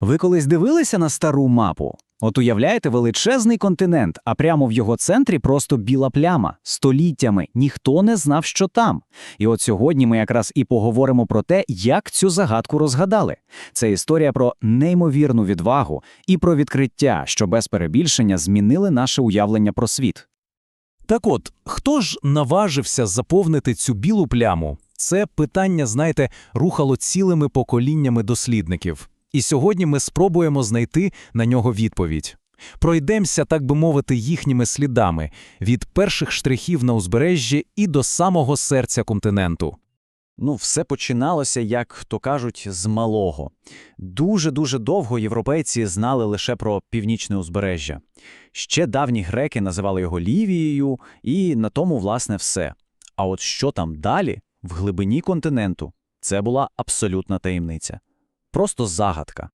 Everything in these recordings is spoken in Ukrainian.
Ви колись дивилися на стару мапу? От уявляєте величезний континент, а прямо в його центрі просто біла пляма. Століттями ніхто не знав, що там. І от сьогодні ми якраз і поговоримо про те, як цю загадку розгадали. Це історія про неймовірну відвагу і про відкриття, що без перебільшення змінили наше уявлення про світ. Так от, хто ж наважився заповнити цю білу пляму? Це питання, знаєте, рухало цілими поколіннями дослідників. І сьогодні ми спробуємо знайти на нього відповідь. Пройдемося, так би мовити, їхніми слідами від перших штрихів на узбережжі і до самого серця континенту. Ну, все починалося, як то кажуть, з малого. Дуже-дуже довго європейці знали лише про північне узбережжя. Ще давні греки називали його Лівією, і на тому, власне, все. А от що там далі, в глибині континенту, це була абсолютна таємниця. Просто загадка.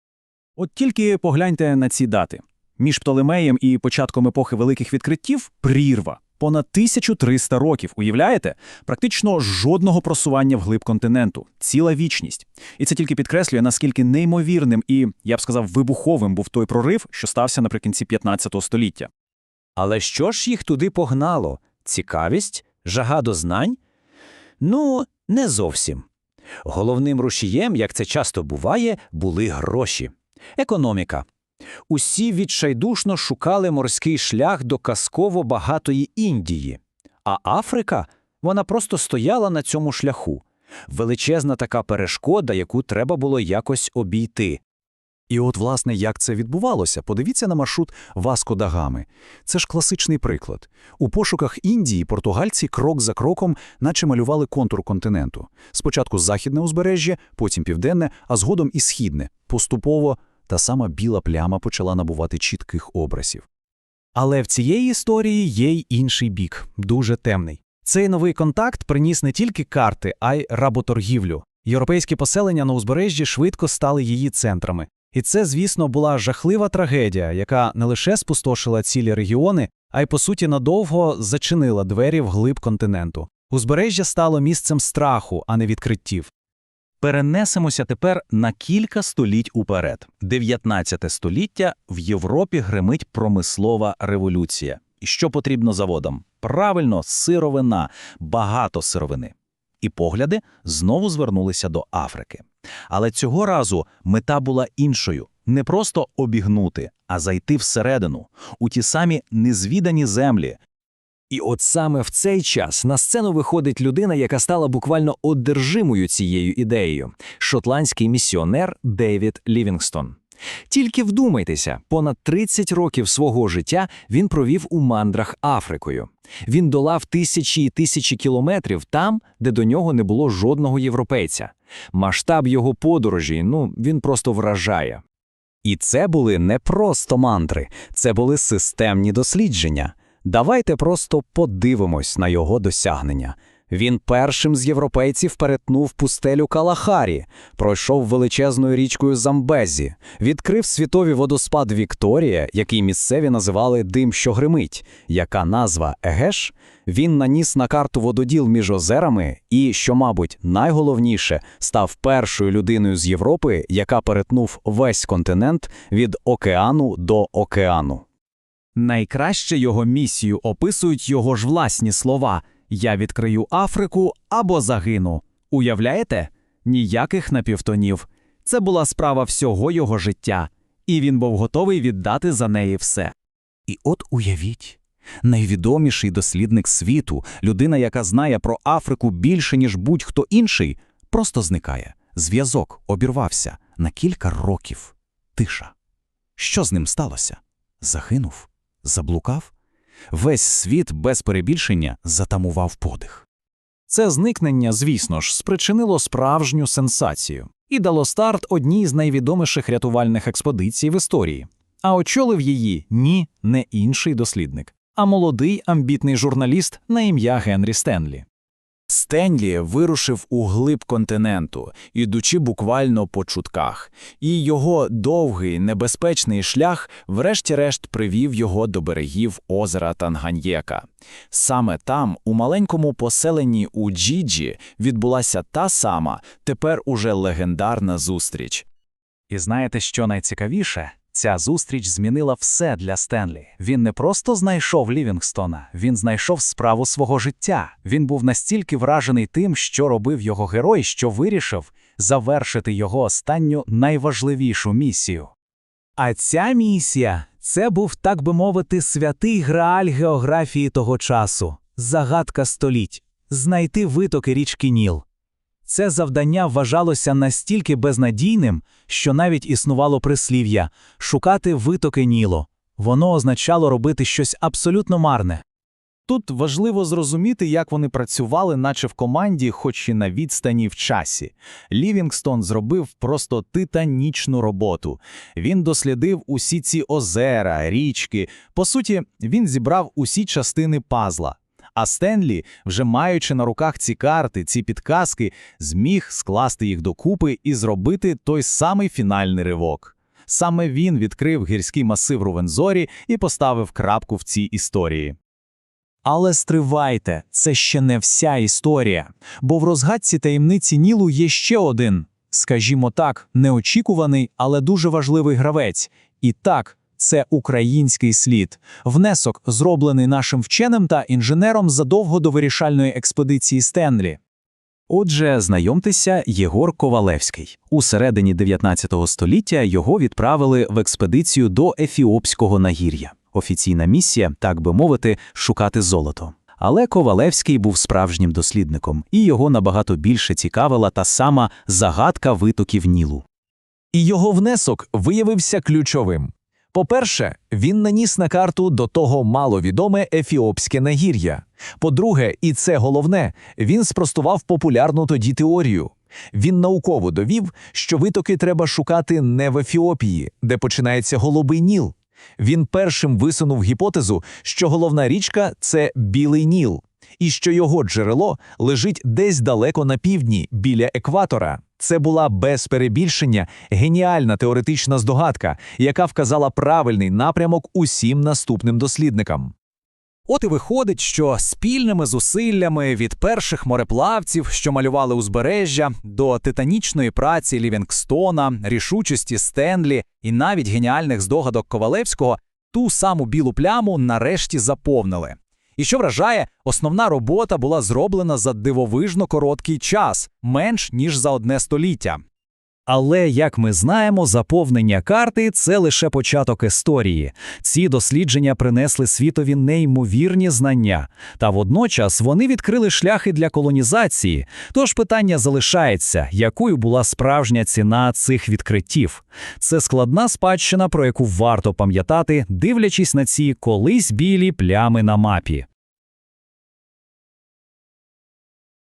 От тільки погляньте на ці дати. Між Птолемеєм і початком епохи великих відкриттів прірва. Понад 1300 років, уявляєте? Практично жодного просування вглиб континенту, ціла вічність. І це тільки підкреслює, наскільки неймовірним і, я б сказав, вибуховим був той прорив, що стався наприкінці 15 століття. Але що ж їх туди погнало? Цікавість? Жага до знань? Ну, не зовсім. Головним рушієм, як це часто буває, були гроші. Економіка. Усі відчайдушно шукали морський шлях до казково багатої Індії. А Африка, вона просто стояла на цьому шляху. Величезна така перешкода, яку треба було якось обійти. І от, власне, як це відбувалося, подивіться на маршрут Васко да Гами. Це ж класичний приклад. У пошуках Індії португальці крок за кроком наче малювали контур континенту. Спочатку західне узбережжя, потім південне, а згодом і східне. Поступово та сама біла пляма почала набувати чітких образів. Але в цієї історії є й інший бік, дуже темний. Цей новий контакт приніс не тільки карти, а й работоргівлю. Європейські поселення на узбережжі швидко стали її центрами. І це, звісно, була жахлива трагедія, яка не лише спустошила цілі регіони, а й, по суті, надовго зачинила двері в глиб континенту. Узбережжя стало місцем страху, а не відкриттів. Перенесемося тепер на кілька століть уперед. 19 століття в Європі гримить промислова революція. І що потрібно заводам? Правильно, сировина, багато сировини. І погляди знову звернулися до Африки. Але цього разу мета була іншою не просто обігнути, а зайти всередину, у ті самі незвідані землі, І от саме в цей час на сцену виходить людина, яка стала буквально одержимою цією ідеєю шотландський місіонер Дейвід Лівінгстон. Тільки вдумайтеся, понад 30 років свого життя він провів у мандрах Африкою. Він долав тисячі і тисячі кілометрів там, де до нього не було жодного європейця. Масштаб його подорожі, ну, він просто вражає. І це були не просто мантри, це були системні дослідження. Давайте просто подивимось на його досягнення. Він першим з європейців перетнув пустелю Калахарі, пройшов величезною річкою Замбезі, відкрив світовий водоспад Вікторія, який місцеві називали «дим, що гримить», яка назва Егеш, він наніс на карту вододіл між озерами і, що, мабуть, найголовніше, став першою людиною з Європи, яка перетнув весь континент від океану до океану. Найкраще його місію описують його ж власні слова Я відкрию Африку або загину. Уявляєте? Ніяких напівтонів. Це була справа всього його життя, і він був готовий віддати за неї все. І от уявіть, найвідоміший дослідник світу, людина, яка знає про Африку більше, ніж будь-хто інший, просто зникає. Зв'язок обірвався на кілька років. Тиша. Що з ним сталося? Загинув? Заблукав? Весь світ без перебільшення затамував подих. Це зникнення, звісно ж, спричинило справжню сенсацію і дало старт одній з найвідоміших рятувальних експедицій в історії. А очолив її ні, не інший дослідник, а молодий амбітний журналіст на ім'я Генрі Стенлі. Стенлі вирушив у глиб континенту, ідучи буквально по чутках, і його довгий небезпечний шлях врешті-решт привів його до берегів озера Танганьєка. Саме там, у маленькому поселенні у Джіджі, відбулася та сама, тепер уже легендарна зустріч. І знаєте, що найцікавіше? Ця зустріч змінила все для Стенлі. Він не просто знайшов Лівінгстона, він знайшов справу свого життя. Він був настільки вражений тим, що робив його герой, що вирішив завершити його останню найважливішу місію. А ця місія це був, так би мовити, святий грааль географії того часу, загадка століть знайти витоки річки Ніл. Це завдання вважалося настільки безнадійним, що навіть існувало прислів'я шукати витоки Нілу. Воно означало робити щось абсолютно марне. Тут важливо зрозуміти, як вони працювали, наче в команді, хоч і на відстані в часі. Лівінгстон зробив просто титанічну роботу. Він дослідив усі ці озера, річки. По суті, він зібрав усі частини пазла. А Стенлі, вже маючи на руках ці карти, ці підказки, зміг скласти їх докупи і зробити той самий фінальний ривок. Саме він відкрив гірський масив Рувензорі і поставив крапку в цій історії. Але стривайте, це ще не вся історія, бо в розгадці таємниці Нілу є ще один, скажімо так, неочікуваний, але дуже важливий гравець. І так, це український слід, внесок, зроблений нашим вченим та інженером задовго до вирішальної експедиції Стенлі. Отже, знайомтеся, Єгор Ковалевський. У середині 19 століття його відправили в експедицію до Ефіопського нагір'я. Офіційна місія, так би мовити, шукати золото. Але Ковалевський був справжнім дослідником, і його набагато більше цікавила та сама загадка витоків Нілу. І його внесок виявився ключовим. По-перше, він наніс на карту до того маловідоме Ефіопське нагір'я. По-друге, і це головне, він спростував популярну тоді теорію. Він науково довів, що витоки треба шукати не в Ефіопії, де починається Голубий Ніл. Він першим висунув гіпотезу, що головна річка це Білий Ніл, і що його джерело лежить десь далеко на півдні, біля екватора. Це була без перебільшення геніальна теоретична здогадка, яка вказала правильний напрямок усім наступним дослідникам. От і виходить, що спільними зусиллями від перших мореплавців, що малювали узбережжя, до титанічної праці Лівінгстона, рішучості Стенлі і навіть геніальних здогадок Ковалевського, ту саму білу пляму нарешті заповнили. І що вражає, основна робота була зроблена за дивовижно короткий час, менш ніж за одне століття. Але, як ми знаємо, заповнення карти це лише початок історії. Ці дослідження принесли світові неймовірні знання, та водночас вони відкрили шляхи для колонізації. Тож питання залишається, якою була справжня ціна цих відкриттів. Це складна спадщина, про яку варто пам'ятати, дивлячись на ці колись білі плями на мапі.